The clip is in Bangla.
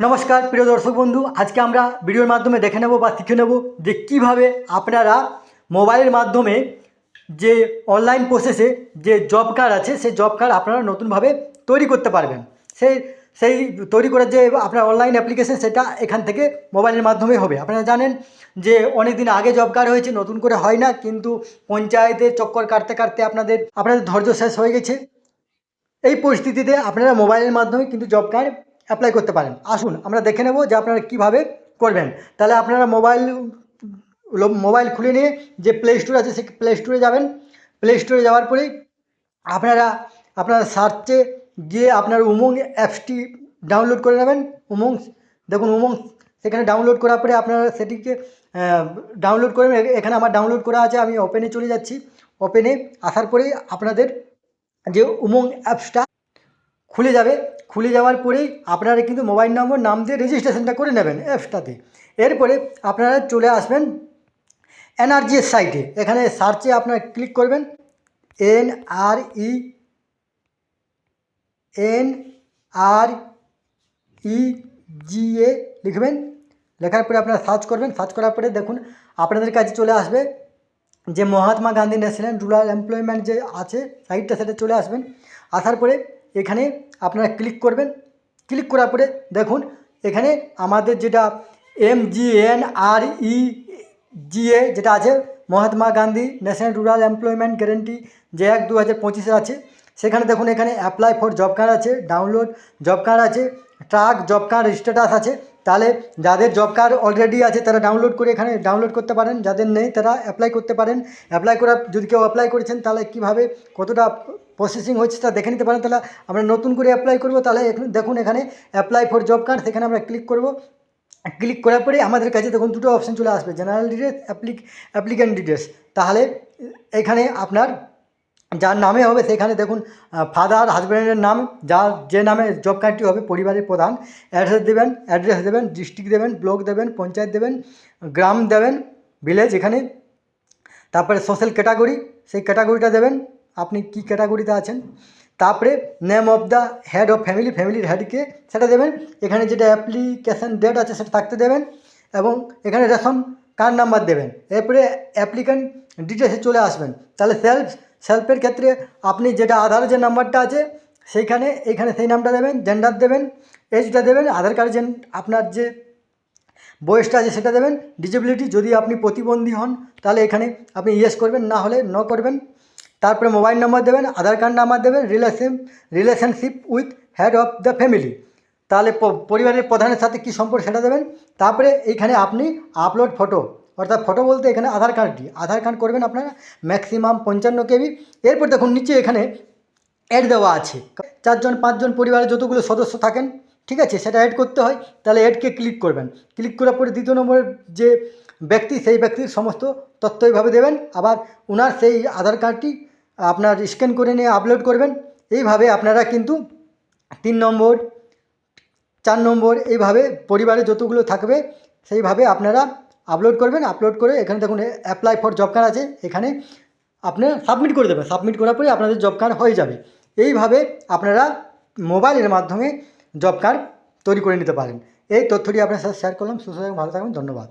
নমস্কার, প্রিয় দর্শক বন্ধু। আজকে আমরা ভিডিওর মাধ্যমে দেখে নেব বা শিখে নেব যে কীভাবে আপনারা মোবাইলের মাধ্যমে যে অনলাইন প্রসেসে যে জব কার্ড আছে, সেই জব কার্ড আপনারা নতুনভাবে তৈরি করতে পারবেন। সেই সেই তৈরি করার যে আপনার অনলাইন অ্যাপ্লিকেশন সেটা এখান থেকে মোবাইলের মাধ্যমে হবে। আপনারা জানেন যে অনেক দিন আগে জব কার্ড হয়েছে, নতুন করে হয় না, কিন্তু পঞ্চায়েতের চক্কর কাটতে কাটতে আপনাদের আপনাদের ধৈর্য শেষ হয়ে গেছে। এই পরিস্থিতিতে আপনারা মোবাইলের মাধ্যমে কিন্তু জব কার্ড অ্যাপ্লাই করতে পারেন। আসুন, আমরা দেখে নেব যে আপনারা কীভাবে করবেন। তাহলে আপনারা মোবাইল মোবাইল খুলে নিয়ে যে প্লে স্টোর আছে, সেই প্লে স্টোরে যাবেন। প্লে স্টোরে যাওয়ার পরেই আপনারা আপনারা সার্চে গিয়ে আপনার উমং অ্যাপসটি ডাউনলোড করে নেবেন। উমং দেখুন উমং সেখানে ডাউনলোড করার পরে আপনারা সেটিকে ডাউনলোড করে। এখানে আমার ডাউনলোড করা আছে, আমি ওপেনে চলে যাচ্ছি। ওপেনে আসার পরেই আপনাদের যে উমং অ্যাপসটা খুলে যাবে। খুলে যাওয়ার পরেই আপনারা কিন্তু মোবাইল নম্বর, নাম দিয়ে রেজিস্ট্রেশনটা করে নেবেন অ্যাপসটাতে এরপরে আপনারা চলে আসবেন এনআরজিএস সাইটে এখানে সার্চে আপনারা ক্লিক করবেন N R E N R ই জি এ লিখবেন। লেখার পরে আপনারা সার্চ করবেন। সার্চ করার পরে দেখুন, আপনাদের কাছে চলে আসবে যে Mahatma Gandhi national rural employment যে আছে সাইটটা সেটা চলে আসবেন। আসার পরে এখানে আপনারা ক্লিক করবেন। ক্লিক করার পরে দেখুন, এখানে আমাদের যেটা এম জি এন আর ই জি এ যেটা আছে, Mahatma Gandhi national rural employment guarantee যে এক দু হাজার পঁচিশে আছে। সেখানে দেখুন, এখানে অ্যাপ্লাই ফর জব কার্ড আছে ডাউনলোড জব কার্ড আছে ট্রাক জব কার্ড স্ট্যাটাস আছে। তাহলে যাদের জব কার্ড অলরেডি আছে, তারা ডাউনলোড করে এখানে ডাউনলোড করতে পারেন। যাদের নেই, তারা অ্যাপ্লাই করতে পারেন। অ্যাপ্লাই করার, যদি কেউ অ্যাপ্লাই করেছেন, তাহলে কীভাবে, কতটা প্রসেসিং হচ্ছে তা দেখে নিতে পারেন। তাহলে আমরা নতুন করে অ্যাপ্লাই করব। তাহলে দেখুন এখানে অ্যাপ্লাই ফর জব কার্ড সেখানে আমরা ক্লিক করব। ক্লিক করার পরে আমাদের কাছে দেখুন দুটো অপশান চলে আসবে general details applic applicant details তাহলে এখানে আপনার যার নামে হবে সেখানে দেখুন ফাদার হাজব্যান্ডের নাম, যার যে নামে জব কার্ডটি হবে, পরিবারের প্রধান অ্যাড্রেস দেবেন অ্যাড্রেস দেবেন ডিস্ট্রিক্ট দেবেন ব্লক দেবেন, পঞ্চায়েত দেবেন, গ্রাম দেবেন ভিলেজ এখানে, তারপরে সোশ্যাল ক্যাটাগরি সেই ক্যাটাগরিটা দেবেন, আপনি কি ক্যাটাগরিতে আছেন, তারপরে name of the head of family ফ্যামিলির হেডকে সেটা দেবেন, এখানে যেটা অ্যাপ্লিকেশন ডেট আছে সেটা থাকতে দেবেন, এবং এখানে রেশন কার্ড নাম্বার দেবেন, এরপরে অ্যাপ্লিক্যান্ট ডিটেলসে চলে আসবেন, তাহলে সেলফ সেলফের ক্ষেত্রে আপনি যেটা আধার যে নাম্বারটা আছে, সেইখানে, এইখানে সেই নামটা দেবেন জেন্ডার দেবেন এজটা দেবেন, আধার কার্ড যে আপনার যে বয়সটা আছে সেটা দেবেন ডিজেবিলিটি যদি আপনি প্রতিবন্ধী হন, তাহলে এখানে আপনি ইয়েস করবেন, না হলে ন করবেন। তারপরে মোবাইল নাম্বার দেবেন, আধার কার্ড নাম্বার দেবেন relation relationship with head of the family তাহলে পরিবারের প্রধানের সাথে কী সম্পর্ক সেটা দেবেন। তারপরে এইখানে আপনি আপলোড ফটো অর্থাৎ ফটো বলতে এখানে আধার কার্ডটি। আধার কার্ড করবেন আপনারা ম্যাক্সিমাম পঞ্চান্ন কেবি। এরপর দেখুন, নিচে এখানে অ্যাড দেওয়া আছে। চারজন, পাঁচজন পরিবারের যতগুলো সদস্য থাকেন, ঠিক আছে, সেটা অ্যাড করতে হয়। তাহলে অ্যাডকে ক্লিক করবেন। ক্লিক করার পরে দ্বিতীয় নম্বরের যে ব্যক্তি, সেই ব্যক্তির সমস্ত তথ্য এইভাবে দেবেন। আবার ওনার সেই আধার কার্ডটি আপনার স্ক্যান করে নিয়ে আপলোড করবেন। এইভাবে আপনারা কিন্তু তিন নম্বর, চার নম্বর, এইভাবে পরিবারে যতগুলো থাকবে, সেইভাবে আপনারা আপলোড করবেন আপলোড করে এখানে দেখুন অ্যাপ্লাই ফর জব কার্ড আছে, এখানে আপনি সাবমিট করে দেবেন। সাবমিট করার পরে আপনাদের জব কার্ড হয়ে যাবে। এইভাবে আপনারা মোবাইলের মাধ্যমে জব কার্ড তৈরি করে নিতে পারেন। এই তথ্যটি আপনার সাথে শেয়ার করলাম। সুস্থ ভালো থাকবেন ধন্যবাদ।